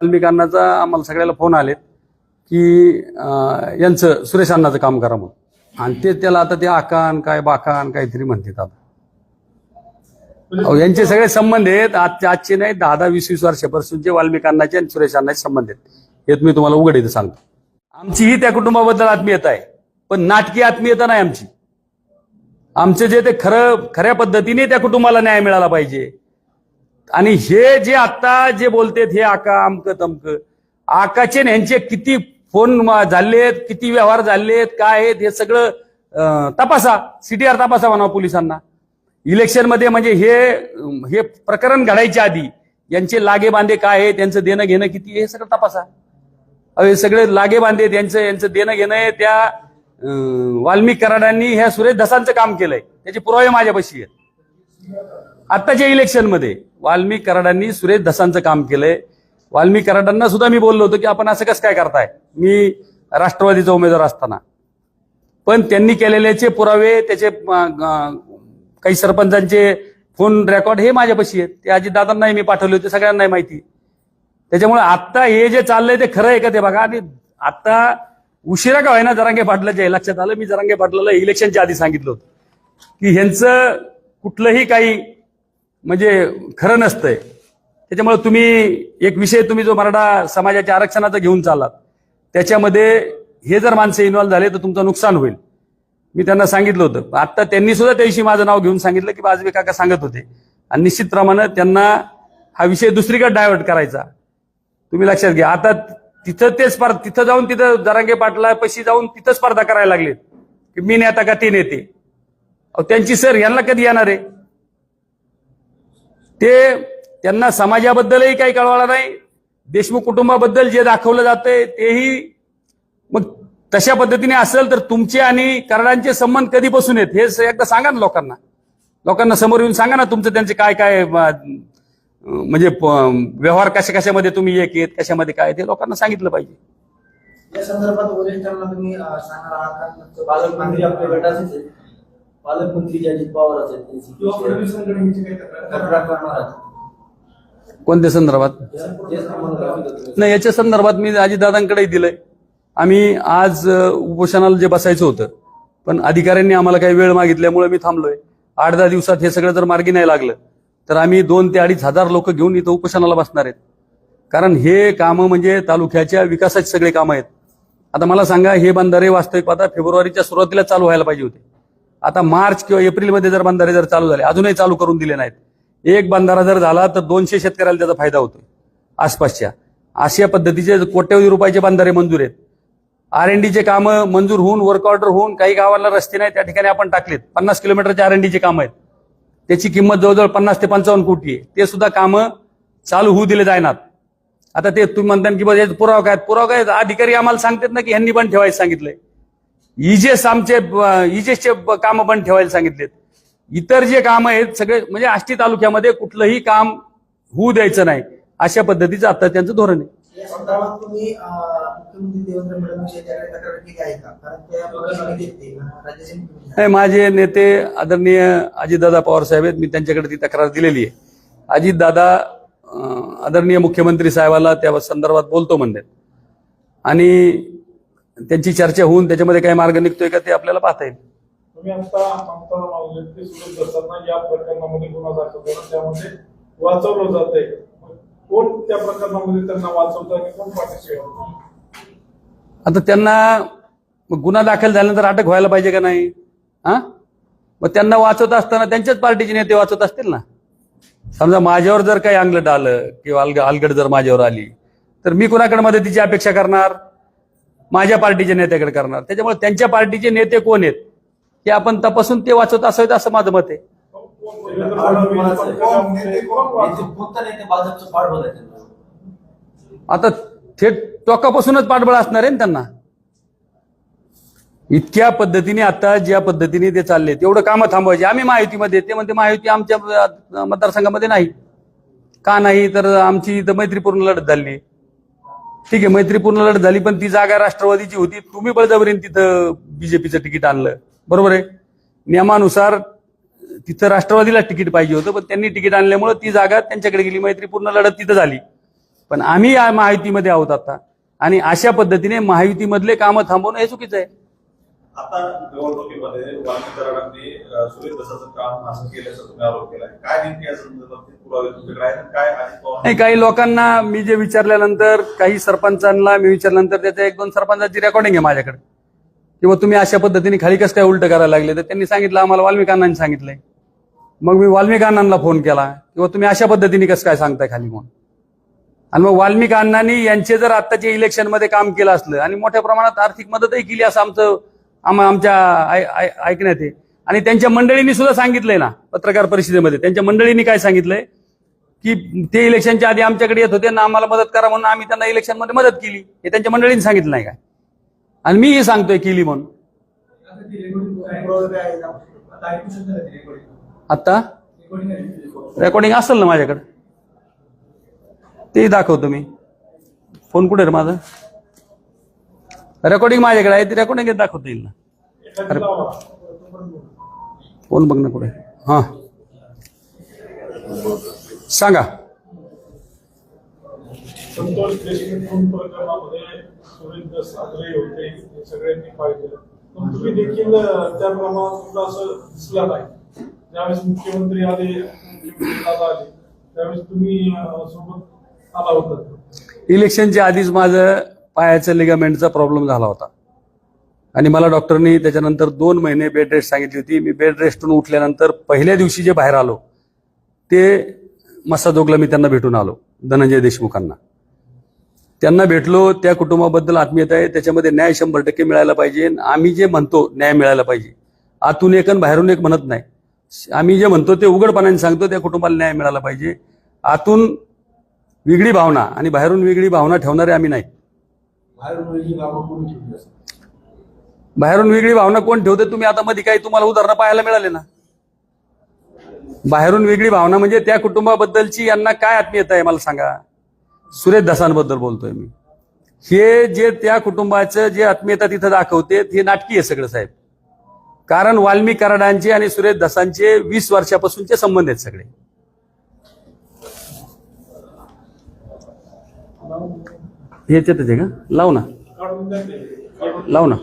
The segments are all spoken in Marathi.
वाल्मिकांनाचा आम्हाला सगळ्याला फोन आलेत की यांचं सुरेश अण्णाचं काम करा म्हणून. आणि ते त्याला आता ते आकान काय बाकान काहीतरी म्हणतात आता. यांचे सगळे संबंध आहेत. आजचे आजचे नाही दहा दहा वीस वीस वर्षापासूनचे जे वाल्मिकांनाचे आणि सुरेश अण्णाचे संबंध आहेत. हे मी तुम्हाला उघड इथं सांगतो. आमचीही त्या कुटुंबाबद्दल आत्मीयता आहे. पण नाटकी आत्मीयता नाही आमची. आमचे जे ते खरं खऱ्या पद्धतीने त्या कुटुंबाला न्याय मिळाला पाहिजे. आणि हे जे आता जे बोलतेत हे आका अमक तमक आकाचे यांचे किती फोन झालेत किती व्यवहार झालेत काय आहेत हे सगळं तपासा सीटीआर तपासा म्हणा पोलिसांना. इलेक्शनमध्ये म्हणजे हे हे प्रकरण घडायच्या आधी यांचे लागे बांधे काय आहे त्यांचं देणं घेणं किती हे सगळं तपासा. हे सगळे लागे बांधे यांचं यांचं देणं घेणं आहे त्या वाल्मिक कराडांनी ह्या सुरेश धसांचं काम केलंय. त्याचे पुरावे माझ्यापाशी आहेत. आत्ताच्या इलेक्शनमध्ये वाल्मिक कराडांनी सुरेश धसांचं काम केलंय. वाल्मिक कराडांना सुद्धा मी बोललो होतो की आपण असं कसं काय करताय? मी राष्ट्रवादीचा उमेदवार असताना. पण त्यांनी केलेल्याचे पुरावे त्याचे काही सरपंचांचे फोन रेकॉर्ड हे माझ्यापाशी आहेत. ते अजितदादांनाही मी पाठवले होते सगळ्यांनाही माहिती त्याच्यामुळे आत्ता हे जे चाललंय ते खरं आहे का ते बघा. आणि आता उशिरा का व्हायना जरांगे पाटलाच्या हे लक्षात आलं? मी जरांगे पाटलाला इलेक्शनच्या आधी सांगितलं होतं की ह्यांचं कुठलंही काही म्हणजे खरं नसतंय. त्याच्यामुळे तुम्ही एक विषय तुम्ही जो मराठा समाजाच्या आरक्षणाचा घेऊन चाललात त्याच्यामध्ये हे जर माणसं इन्व्हॉल्व्ह झाले तर तुमचं नुकसान होईल. मी त्यांना सांगितलं होतं. आता त्यांनी सुद्धा त्याविषयी माझं नाव घेऊन सांगितलं की बाजवे काका सांगत होते. आणि निश्चितप्रमाणे त्यांना हा विषय दुसरीकडे डायव्हर्ट करायचा. तुम्ही लक्षात घ्या. आता तिथं ते स्पर्धा तिथं जाऊन तिथं जरांगे पाटला पशी जाऊन तिथं स्पर्धा करायला लागलेत. की मी नेता का ते नेते? अहो त्यांची सर यांना कधी येणार आहे? ते त्यांना समाजाबद्दलही काही कळवायला नाही. देशमुख कुटुंबाबद्दल जे दाखवलं जातंय तेही मग तशा पद्धतीने असेल तर तुमचे आणि कराडांचे संबंध कधीपासून आहेत हे एकदा सांगा ना लोकांना. लोकांना समोर येऊन सांगा ना तुमचं त्यांचे काय काय म्हणजे व्यवहार कशा कशामध्ये तुम्ही एक येत कशामध्ये काय ते लोकांना सांगितलं पाहिजे. या संदर्भात वरिष्ठांना तुम्ही सांगणार आहात पालकमंत्री आपल्या गटाचेच आहेत पालकमंत्री जे अजित पवारच आहेत त्यांची किंवा फडणवीसांकडे ह्याची काही तक्रार तक्रार करणार आहेत कोणत्या संदर्भात? तेच आम्हाला दाखवत होते. नाही याच्या संदर्भात मी अजितदादांकडे दिलंय. आम्ही आज अ, उपोषणाला जे बसायचं होतं पण अधिकाऱ्यांनी आम्हाला काही वेळ मागितल्यामुळे मी थांबलोय. आठ दहा दिवसात हे सगळं जर मार्गी नाही लागलं तर आम्ही दोन ते अडीच हजार लोक घेऊन इथं उपोषणाला बसणार आहेत. कारण हे कामं म्हणजे तालुक्याच्या विकासाची सगळे कामं आहेत. आता मला सांगा हे बंधारे वास्तविक आता फेब्रुवारीच्या सुरुवातीला चालू व्हायला पाहिजे होते. आता मार्च किंवा एप्रिलमध्ये जर बंधारे जर चालू झाले अजूनही चालू करून दिले नाहीत. एक बंधारा जर झाला तर दोनशे शेतकऱ्याला त्याचा फायदा होतो आसपासच्या. अशा पद्धतीचे कोट्यवधी रुपयाचे बंधारे मंजूर आहेत. आर एन डीचे कामं मंजूर होऊन वर्क ऑर्डर होऊन काही गावाला रस्ते नाही त्या ठिकाणी आपण टाकलेत. पन्नास किलोमीटरचे आर एन डीचे कामं आहेत. त्याची किंमत जवळजवळ पन्नास ते पंचावन्न कोटी आहे. ते सुद्धा कामं चालू होऊ दिले जायनात. आता ते तुम्ही म्हणता की पुरावा काय पुरावा काय अधिकारी आम्हाला सांगतात ना की ह्यांनी पण ठेवायचं सांगितलंय. इजेस आमचे इजेसचे कामं पण ठेवायला सांगितलेत. इतर जे काम आहेत सगळे म्हणजे आष्टी तालुक्यामध्ये कुठलंही काम होऊ द्यायचं नाही अशा पद्धतीचं आता त्यांचं धोरण आहे. नाही माझे नेते आदरणीय अजितदादा पवार साहेब आहेत मी त्यांच्याकडे ती तक्रार दिलेली आहे. अजितदादा आदरणीय मुख्यमंत्री साहेबाला त्या संदर्भात बोलतो म्हणतात. आणि त्यांची चर्चा होऊन त्याच्यामध्ये काय मार्ग निघतोय का ते आपल्याला पाहता येईल. तुम्ही आता आमचा मागले की सुरेश दत्तांना या प्रकरणामध्ये गुन्हा दाखल करून त्यामध्ये वाचवलं जात आहे कोण त्या प्रकरणामध्ये त्यांना वाचवतं आणि कोण पाठीशी आहे? आता त्यांना मग गुन्हा दाखल झाल्यानंतर अटक व्हायला पाहिजे का नाही? हा? मग त्यांना वाचवत असताना त्यांच्याच पार्टीचे नेते वाचवत असतील ना? समजा माझ्यावर जर काही अंगलट आलं किंवा अलग अलगड जर माझ्यावर आली तर मी कुणाकडे मदतीची अपेक्षा करणार? माझ्या पार्टीच्या नेत्याकडे करणार. त्याच्यामुळे त्यांच्या पार्टीचे नेते कोण आहेत? हे आपण तपासून ते वाचवत असावेत असं माझं मत आहे. आता थेट टोकापासूनच पाठबळ असणार आहे ना त्यांना? इतक्या पद्धतीने आता ज्या पद्धतीने ते चालले तेवढं कामं थांबवायचे. आम्ही महायुतीमध्ये ते म्हणते महायुती आमच्या मतदारसंघामध्ये नाही. का नाही? तर आमची इथं मैत्रीपूर्ण लढत झाली. ठीक आहे मैत्रीपूर्ण लढत झाली पण ती जागा राष्ट्रवादीची होती. तुम्ही बळजबरीने तिथं बीजेपीचं तिकीट आणलं. बरोबर आहे? नियमानुसार तिथं राष्ट्रवादीला तिकीट पाहिजे होतं पण त्यांनी तिकीट आणल्यामुळे ती जागा त्यांच्याकडे गेली. मैत्रीपूर्ण लढत तिथं झाली. पण आम्ही या महायुतीमध्ये आहोत आता. आणि अशा पद्धतीने महायुतीमधले कामं थांबवणं हे चुकीचं आहे. आता निवडणुकीमध्ये वाल्मी सुरेश दसाचं काम असं केल्याचा तुम्ही आरोप केलाय. काय नेमके या संदर्भात पुरावे तुमच्याकडे आहेत? काय अजित पवार नाही काही लोकांना मी जे विचारल्यानंतर काही सरपंचांना मी विचारल्यानंतर त्याच्या एक दोन सरपंचाची रेकॉर्डिंग आहे माझ्याकडे. किंवा तुम्ही अशा पद्धतीने खाली कसं काय उलट करायला लागले तर त्यांनी सांगितलं आम्हाला वाल्मिकांनांनी सांगितलंय. मग मी वाल्मिकांनांना फोन केला किंवा तुम्ही अशा पद्धतीने कसं काय सांगताय खाली म्हणून आणि मग वाल्मिक अण्णांनी यांचे जर आत्ताच्या इलेक्शनमध्ये काम केलं असलं आणि मोठ्या प्रमाणात आर्थिक मदतही केली असं आमचं आम्हा आमच्या ऐ- ऐकण्यात आहे. आणि त्यांच्या मंडळींनी सुद्धा सांगितलंय ना पत्रकार परिषदेमध्ये. त्यांच्या मंडळींनी काय सांगितलंय? की ते इलेक्शनच्या आधी आमच्याकडे येत होते ना आम्हाला मदत करा म्हणून आम्ही त्यांना इलेक्शनमध्ये मदत केली. हे त्यांच्या मंडळींनी सांगितलं नाही काय? आणि मी हे सांगतोय केली म्हणून. आता? रेकॉर्डिंग असेल ना माझ्याकडे? तेही दाखवतो मी. फोन कुठे रे माझा? रेकॉर्डिंग माझ्याकडे आहे ती रेकॉर्डिंग दाखवता येईल ना. एखादी लावा फोन बघ ना कुठे हां. सांगा. संतोष देशमुख खून प्रकरणामध्ये सुरेंद्र सागरे होते हे सगळ्यांनी पाहिलं पण तुम्ही देखील त्या प्रमाणात असं दिसला नाही ज्यावेळेस मुख्यमंत्री आले आले त्यावेळेस तुम्ही सोबत आला होता इलेक्शनच्या आधीच माझं पायाच्या लिगामेंटचा प्रॉब्लेम झाला होता. आणि मला डॉक्टरनी त्याच्यानंतर दोन महिने बेड रेस्ट सांगितली होती. मी बेड रेस्टून उठल्यानंतर पहिल्या दिवशी जे बाहेर आलो ते मसाजोगला मी त्यांना भेटून आलो धनंजय देशमुखांना. त्यांना भेटलो त्या कुटुंबाबद्दल आत्मीयता आहे. त्याच्यामध्ये न्याय शंभर टक्के मिळायला पाहिजे. आम्ही जे म्हणतो न्याय मिळायला पाहिजे. आतून एक आणि बाहेरून एक म्हणत नाही. आम्ही जे म्हणतो ते उघडपणाने सांगतो त्या कुटुंबाला न्याय मिळाला पाहिजे. आतून वेगळी भावना आणि बाहेरून वेगळी भावना ठेवणारे आम्ही नाही. बाहेरून वेगळी ठेवली बाहेरून वेगळी भावना कोण ठेवते? तुम्ही आता मध्ये काही तुम्हाला उदाहरणं पाहायला मिळाले ना. बाहेरून वेगळी भावना म्हणजे त्या कुटुंबाबद्दलची यांना काय आत्मीयता आहे मला सांगा. सुरेश दसांबद्दल बोलतोय मी. हे जे त्या कुटुंबाचं जे आत्मीयता तिथं दाखवते हे नाटकी आहे सगळं साहेब. कारण वाल्मी कराडांचे आणि सुरेश दसांचे वीस वर्षापासूनचे संबंध आहेत सगळे. ह्याच्यातच आहे का? लाव ना. लाव ना.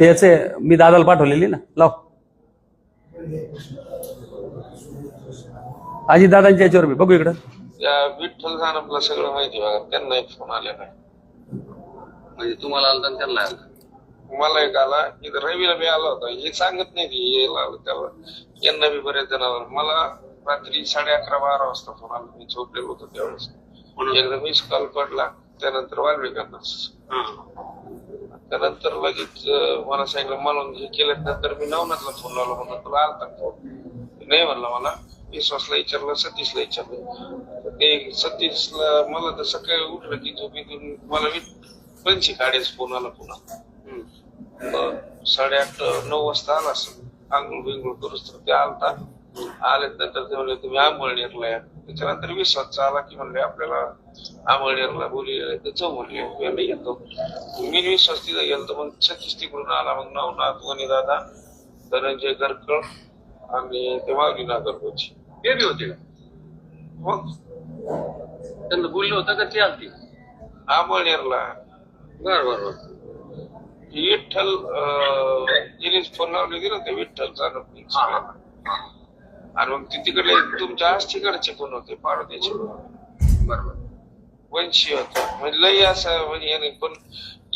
ते याचे मी दादाला पाठवलेली ना. लाव. आजी दादांच्या याच्यावर मी बघू इकडं. त्या विठ्ठल आपलं सगळं माहिती बघा. त्यांना एक फोन आलेला आहे. म्हणजे तुम्हाला आलता आणि त्यांना आलता? मला एक आला. इथं रवीला बी आला होता. हे सांगत नाही की यायला आलं त्याला यांना बी बरेच जणांवर. मला रात्री साडे अकरा बारा वाजता फोन आला. मी झोपलेलो होतो त्यावेळेस. एकदा मिस कॉल पडला. त्यानंतर वाल्मिकांनाच त्यानंतर लगेच मला सांगितलं म्हणून हे केल्यानंतर मी नवनाथला फोन लावला म्हणलं तुला आलता फोन नाही म्हणला मला. विश्वासला विचारलं सतीशला विचारलं. ते सतीशला मला तर सकाळी उठलं की झोपेतून मला पंची काढायचं फोन आला पुन्हा. साडेआठ नऊ वाजता आला असं आंघोळ बिंघोळ करूच तर ते आलता. आल्यानंतर ते म्हणले तुम्ही आंबळनेरला या त्याच्यानंतर विश्वासचा आला की म्हणले आपल्याला आंबळनेरला बोली तर जाऊ म्हणले मी येतो. मी विश्वास तिथं गेलो मग सतीश तिकडून आला मग नवनाथ वनी दादा धनंजय गरकळ आणि ते मागणी नागरकोची ते बी होते. मग त्यांना बोलले होतं का ते आलती? आंबळनेरला बर बर बर. विठ्ठल जिने फोन लावले गेलो ते विठ्ठलचा आणि मग ते तिकडले तुमच्या आज तिकडचे कोण होते? पाडोद्याचे बर बर वंशी होता. म्हणजे लई असं म्हणजे पण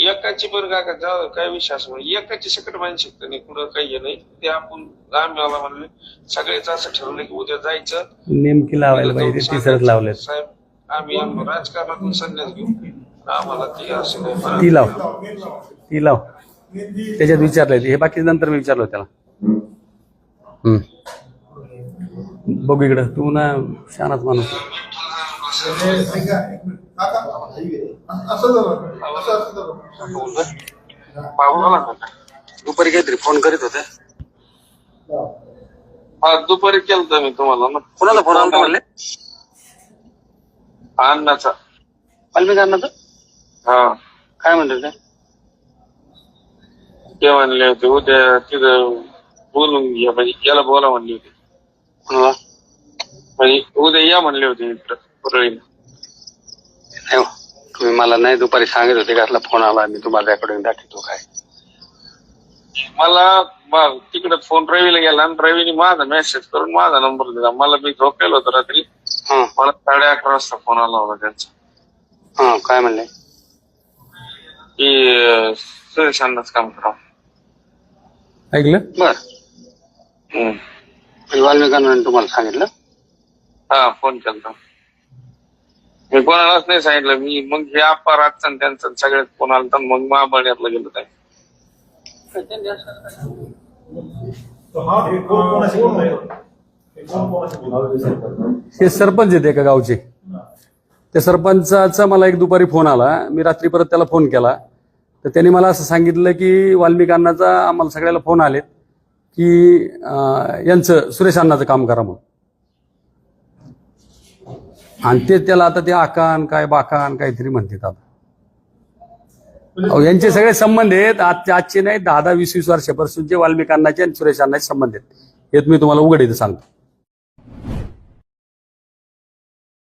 एकाची पण काय जाऊ काय विश्वास म्हणजे एकाची सकट मानसिकता नाही कुठं काही हे नाही. ते आपण आम्हाला म्हणले सगळेच असं ठरवलं की उद्या जायचं. नेमकी लावायला पाहिजे लावलेत. साहेब आम्ही राजकारणातून संन्यास घेऊ. आम्हाला ती असं नाही. ती लाव. ती लाव. त्याच्यात विचारलंय हे बाकी नंतर मी विचारलो त्याला. हम्म. बघू इकडं. तू ना शानाच माणूस. दुपारी काहीतरी फोन करीत होते. हा दुपारी केलं मी तुम्हाला. मग कोणाला फोन आला म्हणले? अण्णाचा. वाल्मिक अण्णाचं? हा. काय म्हणले ते? ते म्हणले होते उद्या तिथं बोलून घ्या म्हणजे याला बोला म्हणले होते. कोणाला म्हणजे उद्या या म्हणले होते इकडं परळीला. नाही हो. तुम्ही मला नाही दुपारी सांगत होते कसला फोन आला मी तुम्हाला रेकॉर्डिंग दाखवतो काय. मला ब- तिकडे फोन रवीला गेला आणि रवीने माझा मेसेज करून माझा नंबर दिला. मला मी झोपेलो होतो रात्री. हा. मला साडे अकरा वाजता फोन आला होता त्यांचा. हा काय म्हणले? की अं, सुरेश अण्णाच काम करा ऐकलं? बर. हम्म. वाल्मिकांना तुम्हाला सांगितलं? हा फोन केला मी कोणालाच नाही सांगितलं. मी मग हे आप्पा रातचा आणि त्यांचा सगळ्यात फोन आला तर मग महाबळण्यातला गेलो काय? हा सरपंच आहेत एका गावचे. त्या सरपंचाचा मला एक दुपारी फोन आला. मी रात्री परत त्याला फोन केला. तर त्यांनी मला असं सांगितलं की वाल्मिक अण्णाचा आम्हाला सगळ्याला फोन आलेत. की यांचं सुरेश अण्णाचं काम करा म्हणून. आणि ते त्याला आता ते आकान काय बाकान काहीतरी म्हणतात आता. अहो, यांचे सगळे संबंध आहेत. आज आजचे नाही दहा दहा वीस वीस वर्षापासूनचे वाल्मिकांनाचे आणि सुरेश अण्णाचे संबंध आहेत. हे मी तुम्हाला उघड इथं सांगतो.